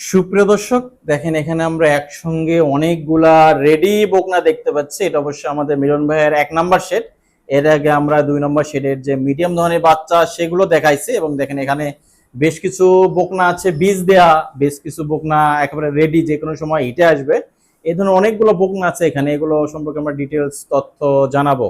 সুপ্রিয় দর্শক দেখেন এখানে আমরা একসঙ্গে অনেকগুলা রেডি বকনা দেখতে পাচ্ছি। এটা অবশ্যই আমাদের মিলন ভাইয়ের এক নাম্বার শেড এর আগে আমরা দুই নম্বর শেডের যে মিডিয়াম ধরনের বাচ্চা সেগুলো দেখাইছি এবং দেখেন এখানে বেশ কিছু বকনা আছে বীজ দেয়া বেশ কিছু বকনা একেবারে রেডি যে কোনো সময় হিটে আসবে। এই ধরনের অনেকগুলো বকনা আছে এখানে এগুলো সম্পর্কে আমরা ডিটেলস তথ্য জানাব।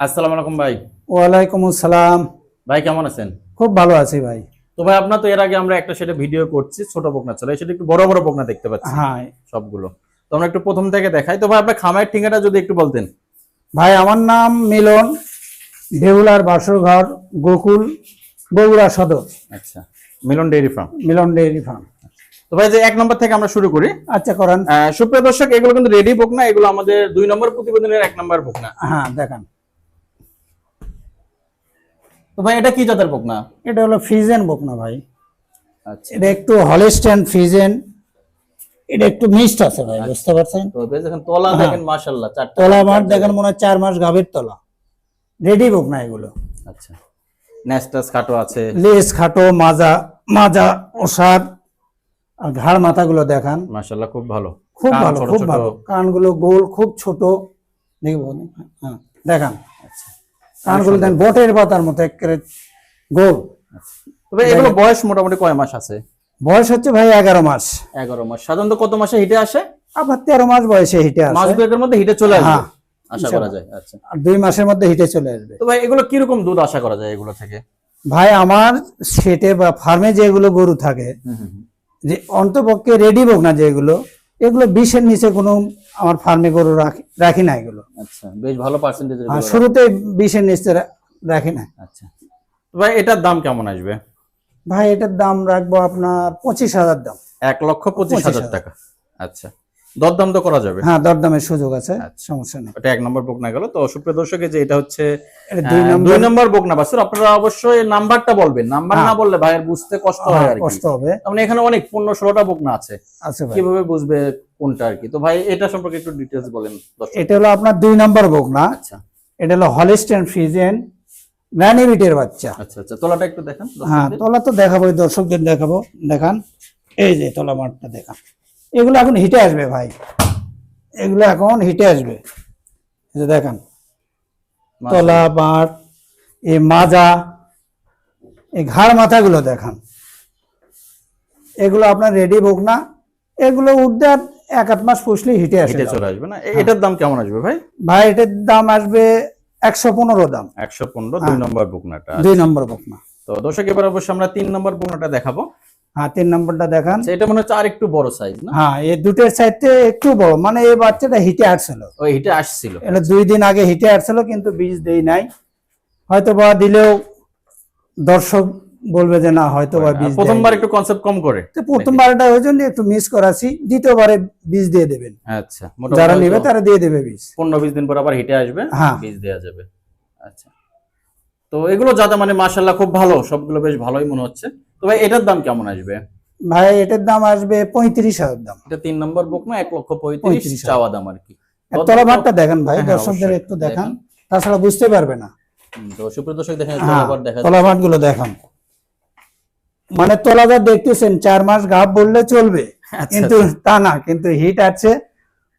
আসসালামু আলাইকুম ভাই। ওয়ালাইকুম আসসালাম। ভাই কেমন আছেন? খুব ভালো আছি ভাই। তো ভাই আপনার তো এর আগে আমরা একটা সেটা ভিডিও করছি ছোট বকনা ছিল। সেটা একটু বড় বড় বকনা দেখতে পাচ্ছি। হ্যাঁ। সবগুলো। তো আমরা একটু প্রথম থেকে দেখাই। তো ভাই আপনার খামারের ঠিকানাটা যদি একটু বলতেন। ভাই আমার নাম মিলন দেউলার বাসরঘর গোকুল বগুড়া সদর। আচ্ছা Milan dairy farm. Milan dairy farm. তো ভাই যে এক নম্বর থেকে আমরা শুরু করি। আচ্ছা করেন। সুপ্রিয় দর্শক এগুলো কিন্তু রেডি বকনা এগুলো আমাদের দুই নম্বর প্রতিবেদনের এক নম্বর বকনা হ্যাঁ দেখান। তো ভাই এটা কি জাতের বকনা? এটা হলো ফ্রিজেন বুক না ভাই। আচ্ছা। এটা একটু হলিস্টেন ফ্রিজেন। এটা একটু মিক্সড আছে ভাই বুঝতে পারছেন? তো বেশ দেখেন তলা হ্যাঁ। দেখেন মাশাআল্লাহ চারটা তলা মাঠ দেখেন মনে হয় চার মাস গাভীর তলা। রেডি বুক না এগুলো। আচ্ছা। নেস্টাস খাটো আছে। লেস খাটো মাজা মাজা ওষার আর ঘাড় মাথাগুলো দেখান। মাশাআল্লাহ খুব ভালো। খুব ভালো খুব ভালো। কানগুলো গোল খুব ছোট। দেখব হ্যাঁ দেখান। আচ্ছা কানগুলো দেন বটের পাতার মতো একেবারে গোল। তবে এগুলো বয়স মোটামুটি কয় মাস আছে? বয়স হচ্ছে ভাই এগারো মাস। এগারো মাস। সাধারণত কত মাসে হিটে আসে? আপনার তেরো মাস বয়সে হিটে মাস দুয়েকের মধ্যে হিটে চলে আসবে? হ্যাঁ, আশা করা যায় আচ্ছা। আর দুই মাসের মধ্যে হিটে চলে আসবে। তো ভাই এগুলো কীরকম দুধ আশা করা যায় এগুলো থেকে? ভাই আমার সেটে বা ফার্মে যেগুলো গরু থাকে। যে অন্তপক্ষে রেডি হোক না যেগুলো এগুলো বিশের নিচে কোনো আমার ফার্মে গরু রাখি রাখি না এগুলো। আচ্ছা বেশ ভালো পার্সেন্টেজ শুরুতে বিশের নিচে রাখি না। আচ্ছা। ভাই এটার দাম কেমন আসবে? ভাই এটার দাম রাখব আপনার পঁচিশ হাজার দাম। এক লক্ষ পঁচিশ হাজার। টাকা। আচ্ছা। দরদাম তো করা যাবে। হ্যাঁ দরদামের সুযোগ আছে আচ্ছা। সমস্যা নেই। এটা এক নম্বর বুক না গেল। তো সুপ্রিয় দর্শকে যে এটা হচ্ছে দুই নম্বর দুই নম্বর বুক না বাসুর আপনারা অবশ্যই নাম্বারটা বলবেন। নাম্বার হ্যাঁ। না বললে ভাইয়ের বুঝতে কষ্ট হয় আর কষ্ট হবে। মানে এখানে অনেক পনেরো ষোলোটা বুক না আছে। কীভাবে বুঝবে কোনটা আর কি? তো ভাই এটা সম্পর্কে একটু ডিটেলস বলেন দর্শক। এটা হলো আপনার দুই নম্বর বোক না। আচ্ছা। এটা হলো হলিস্টেন ফ্রিজেন গ্রানিভিটের বাচ্চা। আচ্ছা আচ্ছা। তোলাটা একটু দেখান হ্যাঁ তোলা তো দেখাবো দর্শকদের দেখাবো। দেখান। এই যে তোলা মাঠটা দেখান। এগুলো এখন হিটে আসবে ভাই। এগুলো এখন হিটে আসবে। যে দেখান তলা মাঠ এই মাজা এই ঘাড় মাথাগুলো দেখান। এগুলো আপনার রেডি বোক না এগুলো উঠতে এক আধ মাস পুষলেই হিটে আসে হিটে চলে আসবে না? এটার দাম কেমন আসবে ভাই? ভাই এটার দাম আসবে একশো পনেরো দাম। একশো পনেরো দুই নম্বর বুকনাটা। দুই নম্বর বুকনা। তো দর্শক এবার অবশ্যই আমরা তিন নম্বর বুকনাটা দেখাবো। হ্যাঁ তিন নম্বরটা দেখান। আচ্ছা, এটা মনে হচ্ছে আর একটু বড় সাইজ না? হ্যাঁ এই দুটোর চাইতে একটু বড়। মানে এই বাচ্চাটা হিটে আসছিল। ওই হিটে আসছিল। এটা দুই দিন আগে হিটে আসছিল কিন্তু বীজ দেই নাই। হয়তো বা দিলেও দর্শক বলবে যে না হয়তো বা বীজ প্রথমবার একটু কনসেপ্ট কম করে। তো প্রথমবারটা ওই জন্য একটু মিস করাছি। দ্বিতীয়বারে বীজ দিয়ে দেবেন। আচ্ছা যারা নেবে তারা দিয়ে দেবে বীজ। পনেরো বিশ দিন পর আবার হিটে আসবে হ্যাঁ। বীজ দেওয়া যাবে। আচ্ছা। তো এগুলো যাতে মানে মাশাল্লাহ খুব ভালো সবগুলো বেশ ভালোই মনে হচ্ছে। তো ভাই এটার দাম কেমন আসবে? ভাই এটার দাম আসবে পঁয়ত্রিশ হাজার দাম। এটা তিন নম্বর বুক না এক লক্ষ পঁয়ত্রিশ। চাওয়া দাম আর কি। আর তলা দেখেন ভাই হ্যাঁ, দর্শকদের একটু দেখান। তাছাড়া বুঝতে পারবে না। সুপ্রিয় দর্শক দেখেন হ্যাঁ আবার দেখা তলা ভাতগুলো দেখান। মানে তলাদার দেখতেছেন চার মাস গাভ বললে চলবে। আচ্ছা, কিন্তু তা না কিন্তু হিট আছে।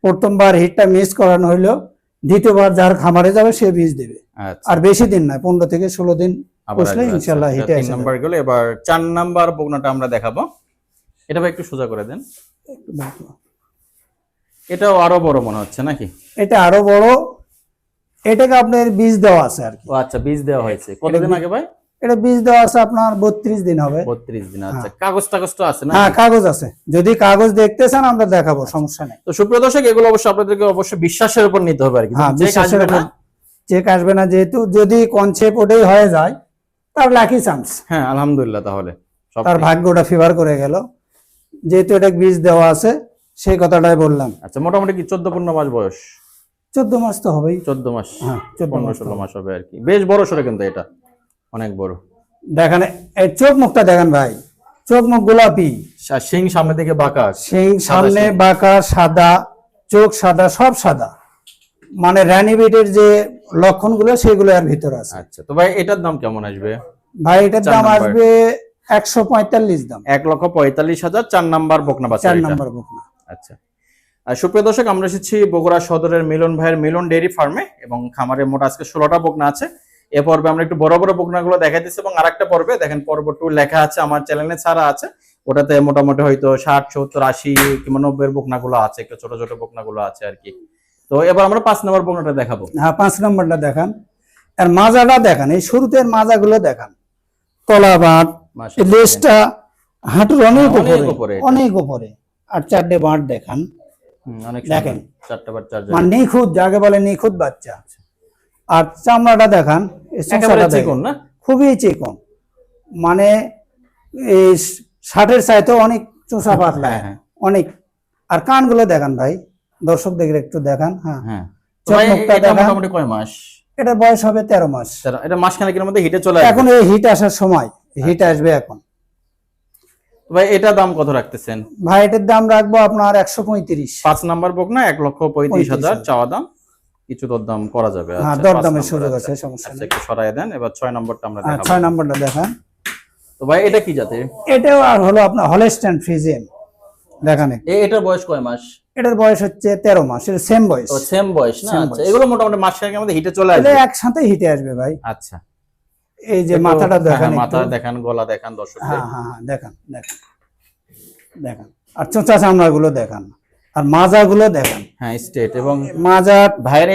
প্রথমবার হিটটা মিস করানো হইল দ্বিতীয়বার যার খামারে যাবে সে বীজ দেবে। আচ্ছা। আর বেশি দিন না পনেরো থেকে ষোলো দিন আচ্ছা, ইনশাল্লাহ এটা তিন নাম্বার গেলে। এবার চার নাম্বার বগনাটা আমরা দেখাবো। এটা ভাই একটু সোজা করে দেন। এটাও আরও বড় মনে হচ্ছে নাকি? এটা আরও বড়। এটাকে আপনার বীজ দেওয়া আছে আর কি। আচ্ছা বীজ দেওয়া হয়েছে। কতদিন আগে ভাই? এটা বীজ দেওয়া আছে আপনার বত্রিশ দিন হবে। বত্রিশ দিন আচ্ছা। কাগজ টাগজ তো আছে না হ্যাঁ কাগজ আছে। যদি কাগজ দেখতে চান আমরা দেখাবো সমস্যা নেই। তো সুপ্রিয় দর্শক এগুলো অবশ্যই আপনাদেরকে অবশ্যই বিশ্বাসের উপর নিতে হবে আর কি। হ্যাঁ বিশ্বাসের উপর চেক আসবে না যেহেতু যদি কনসেপ্ট ওটাই হয়ে যায় তার লাকি চান্স হ্যাঁ আলহামদুলিল্লাহ তাহলে। তার। ভাগ্যটা ফেভার করে গেল। যেহেতু এটা বীজ দেওয়া আছে সেই কথাটাই বললাম। আচ্ছা মোটামুটি কি চোদ্দ পনেরো মাস বয়স? চোদ্দ মাস তো হবেই। চোদ্দ মাস। হ্যাঁ চোদ্দ পনেরো ষোলো মাস হবে আর কি। বেশ বড় সরে কিন্তু এটা। অনেক বড়। দেখেন এই চোখ মুখটা দেখেন ভাই। চোখ মুখ গোলাপি। শিং সামনের দিকে বাঁকা সেই সামনে বাঁকা সাদা চোখ সাদা সব সাদা। মানে র্যানিবিটের যে লক্ষণগুলো সেগুলো আর ভিতরে আছে। আচ্ছা তো ভাই এটার দাম কেমন আসবে? ভাই এটার দাম আসবে একশো পঁয়তাল্লিশ দাম। এক লক্ষ পঁয়তাল্লিশ হাজার চার নাম্বার বকনা বাচ্চা চার। নম্বর বকনা। আচ্ছা। আর সুপ্রিয় দর্শক আমরা এসেছি বগুড়া সদরের মিলন ভাইয়ের মিলন ডেয়ারি ফার্মে এবং খামারে মোট আজকে ষোলোটা বকনা আছে। এ পর্বে আমরা একটু বড় বড় বকনাগুলো দেখাইতেছি এবং আরেকটা পর্বে দেখেন পর্ব টু লেখা আছে আমার চ্যানেলে ছাড়া আছে। ওটাতে মোটামুটি হয়তো ষাট সত্তর আশি কিংবা নব্বই বকনাগুলো আছে একটু ছোট ছোট বকনাগুলো আছে আর কি। তো এবার আমরা পাঁচ নম্বর বকনাটা দেখাবো। হ্যাঁ পাঁচ নম্বরটা দেখান। আর মাজাটা দেখান এই শুরুতে মাজাগুলো দেখান। তলা বাঁট মাশাআল্লাহ। লেজটা হাঁটুর অনেক হ্যাঁ, উপরে অনেক উপরে। আর চারটে বাঁট দেখান। অনেক দেখেন। মানে নিখুঁত যাকে বলে নিখুঁত বাচ্চা। আর চামড়াটা দেখান খুবই চিকন। মানে এই ষাটের চাইতে অনেক চোষা পাতলা। হ্যাঁ, হ্যাঁ। অনেক। আর কানগুলো দেখান ভাই। দর্শকদের একটু দেখান হ্যাঁ। হ্যাঁ। মোটামুটি কয় মাস? এটা বয়স হবে তেরো মাস। এটা মাসখানেকের মধ্যে হিটে চলে এখন এই হিট আসার সময় হিট আসবে এখন। ভাই এটা দাম কত রাখতেছেন? ভাই এটার দাম রাখব আপনার একশো পঁয়ত্রিশ। পাঁচ নাম্বার বুক না এক লক্ষ পঁয়ত্রিশ হাজার চাওয়া দাম। কিছু দরদাম করা যাবে হ্যাঁ আচ্ছা, দরদামের পাঁচ সুযোগ আছে সমস্যা আচ্ছা নেই। একটু সরাই দেন এবার ছয় নম্বরটা আমরা হ্যাঁ দেখাবো। ছয় নম্বরটা দেখান। তো ভাই এটা কি জাতের? এটাও আর হলো আপনার দেখান এটার বয়স কয় মাস? এটার বয়স হচ্ছে তেরো মাস এটা সেম বয়স। ও সেম বয়স না? আচ্ছা এগুলো মোটামুটি মাস খানেকের মধ্যে হিটে চলে আসবে। একসাথে হিটে আসবে ভাই। আচ্ছা। এই যে মাথাটা দেখান মাথা। দেখান গলা দেখান দর্শক হ্যাঁ হ্যাঁ হ্যাঁ দেখান দেখান দেখান। আর চোচা চামড়া গুলো দেখান আর মাজা গুলো দেখান। হ্যাঁ স্টেট এবং মাজা ভাইয়ের।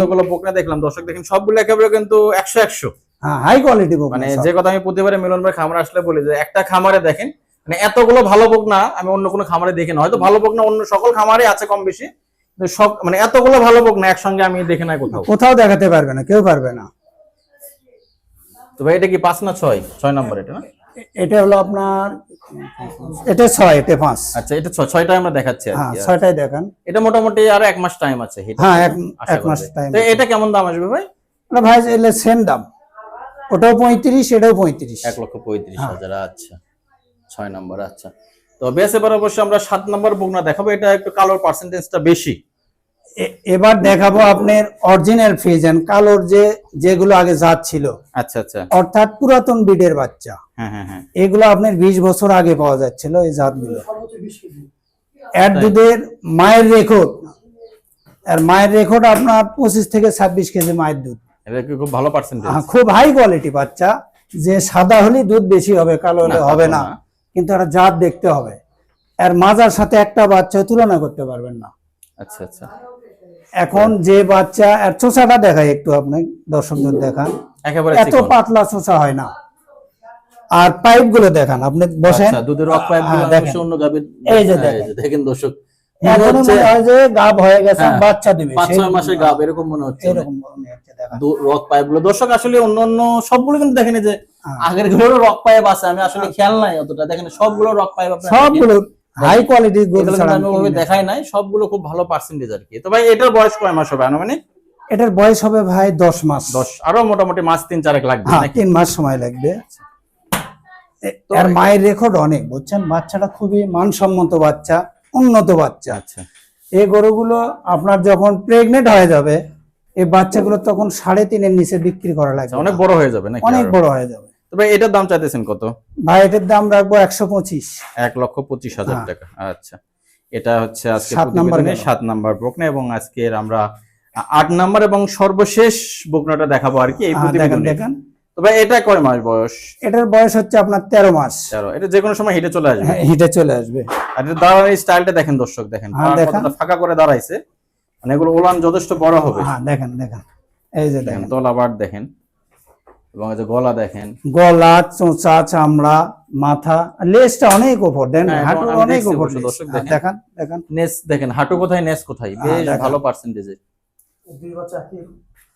যতগুলো পোকরা দেখলাম দর্শক দেখেন সবগুলো একেবারে কিন্তু একশো একশো। হ্যাঁ হাই কোয়ালিটি মানে যে কথা আমি প্রতিবারে মিলন ভাই খামার আসলে বলি যে একটা খামারে দেখেন মানে এতগুলো ভালো বোক না আমি অন্য কোনো খামারে দেখি না। হয়তো ভালো বোক না অন্য সকল খামারে আছে কম বেশি। সব মানে এতগুলো ভালো বোক না একসঙ্গে আমি দেখে নাই কোথাও। কোথাও দেখাতে পারবে না কেউ পারবে না। তো ভাই এটা কি পাঁচ না ছয়? ছয় নম্বর এটা না? এটা হলো আপনার এটা ছয় এটা পাঁচ। আচ্ছা এটা ছয় ছয়টা আমরা দেখাচ্ছি হ্যাঁ ছয়টাই দেখান। এটা মোটামুটি আরও এক মাস টাইম আছে হ্যাঁ এক মাস টাইম তো এটা কেমন দাম আসবে ভাই? ভাই এলে সেম দাম। ওটাও পঁয়ত্রিশ এটাও পঁয়ত্রিশ। এক লক্ষ পঁয়ত্রিশ। হাজার আচ্ছা। ছয় নম্বর আচ্ছা। তো বেশ এবার অবশ্যই আমরা সাত নম্বর বুক না দেখাবো। এটা একটু কালোর পার্সেন্টেজটা বেশি। এবার দেখাবো আপনার অরিজিনাল ফ্রিজেন কালোর যে যেগুলো আগে জাত ছিল। আচ্ছা আচ্ছা। অর্থাৎ পুরাতন বিডের বাচ্চা। হ্যাঁ হ্যাঁ হ্যাঁ। এগুলো আপনার বিশ বছর আগে পাওয়া যাচ্ছিল এই জাতগুলো। এর দুধের মায়ের রেকর্ড। আর মায়ের রেকর্ড আপনার পঁচিশ থেকে ছাব্বিশ কেজি মায়ের দুধ। এটা কি খুব ভালো পার্সেন্টেজ হ্যাঁ, খুব হাই কোয়ালিটি বাচ্চা। যে সাদা হলে দুধ বেশি হবে কালো হলে হবে না। কিন্তু একটা জাত দেখতে হবে। আর মাজার সাথে একটা বাচ্চা তুলনা করতে পারবেন না। আচ্ছা আচ্ছা। এখন যে বাচ্চা আর চোষাটা দেখায় একটু আপনি দর্শকদের দেখান। একেবারে এত পাতলা চোষা হয় না। আর পাইপগুলো দেখান আপনি বসেন। আচ্ছা দুধের পাইপ হ্যাঁ, দেখেন। অন্য গাবির এই যে হ্যাঁ, দেখেন। দর্শক। এখন মনে হয় যে গাব হয়ে গেছে হ্যাঁ, বাচ্চা দিবে পাঁচ ছয় মাসের গাব এরকম মনে হচ্ছে। এরকম মনে হচ্ছে দেখান রক পাইপগুলো। দর্শক আসলে অন্য অন্য সবগুলো কিন্তু দেখেন যে হ্যাঁ। আগেরগুলো রক পাইপ আছে আমি আসলে খেয়াল নাই অতটা। দেখেন সবগুলো রক পাইপ সবগুলো হাই গরু আমি ওভাবে দেখাই নাই সবগুলো খুব ভালো পার্সেন্টেজ আর কি। তো ভাই এটার বয়স কয় মাস হবে আনুমানিক? এটার বয়স হবে ভাই দশ মাস। দশ আরও মোটামুটি মাস তিন চারেক লাগবে হ্যাঁ তিন মাস সময় লাগবে। আর মায়ের রেকর্ড অনেক বুঝছেন? বাচ্চাটা খুবই মানসম্মত বাচ্চা। উন্নত বাচ্চা। আচ্ছা। এই গরুগুলো আপনার যখন প্রেগনেন্ট হয়ে যাবে এই বাচ্চাগুলো তখন সাড়ে তিনের নিচে বিক্রি করা লাগবে আচ্ছা, অনেক বড় হয়ে যাবে নাকি অনেক বড় হয়ে যাবে। তো ভাই এটার দাম চাইতেছেন কত? ভাই এটার দাম রাখব একশো পঁচিশ। এক লক্ষ পঁচিশ হাজার হ্যাঁ। টাকা। আচ্ছা। এটা হচ্ছে আজকে সাত নাম্বার সাত নাম্বার বকনা এবং আজকের আমরা আট নাম্বার এবং সর্বশেষ বকনাটা দেখাবো আর কি এই হ্যাঁ, দেখেন দেখেন। তো ভাই এটা কয় মাস বয়স? এটার বয়স হচ্ছে আপনার তেরো মাস। তেরো। এটা যে কোনো সময় হিটে চলে আসবে। হ্যাঁ, হিটে চলে আসবে। আর দাঁড়ানোর স্টাইলটা দেখেন দর্শক দেখেন। হ্যাঁ, দেখান। কতটা ফাঁকা করে দাঁড়াইছে। মানে এগুলো ওলান যথেষ্ট বড় হবে। হ্যাঁ দেখেন দেখেন। এই যে দেখেন দেখেন। দেখেন। এবং এই যে গলা দেখেন। গলা চোঁচা চামড়া মাথা লেজটা অনেক উপর দেন হ্যাঁ, হাঁটুর আমি অনেক উপর দর্শক হ্যাঁ, দেখেন। নেস দেখেন হাঁটু কোথায় নেস কোথায়? হ্যাঁ, বেশ ভালো পার্সেন্টেজে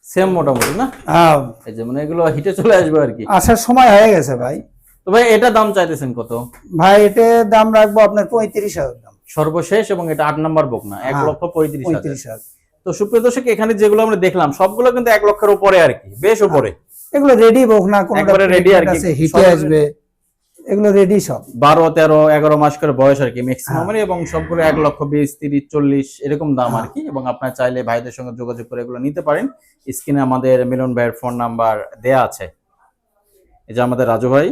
সেম মোটামুটি না? হ্যাঁ, এই যে মানে এগুলো হিটে চলে আসবে আর কি। আসার সময় হয়ে গেছে ভাই। তো ভাই এটা দাম চাইতেছেন কত? ভাই এটার দাম রাখব আপনার পঁয়ত্রিশ হাজার দাম। সর্বশেষ এবং এটা আট নাম্বার বক না? এক হ্যাঁ, লক্ষ পঁয়ত্রিশ হাজার। তো সুপ্রিয় দর্শক এখানে যেগুলো আমরা দেখলাম সবগুলো কিন্তু এক লক্ষের উপরে আর কি বেশ উপরে। এগুলো রেডি হোক না কোনো রেডি আর কি। হিটে আসবে। এগুলো রেডি সব। বারো তেরো এগারো মাস করে বয়স আর কি ম্যাক্সিমাম। এবং সবগুলো এক লক্ষ বিশ তিরিশ চল্লিশ এরকম দাম আর কি। এবং আপনার চাইলে ভাইদের সঙ্গে যোগাযোগ করে এগুলো নিতে পারেন। স্ক্রিনে আমাদের মিলন ভাইয়ের ফোন নাম্বার দেয়া আছে। এই যে আমাদের রাজু ভাই।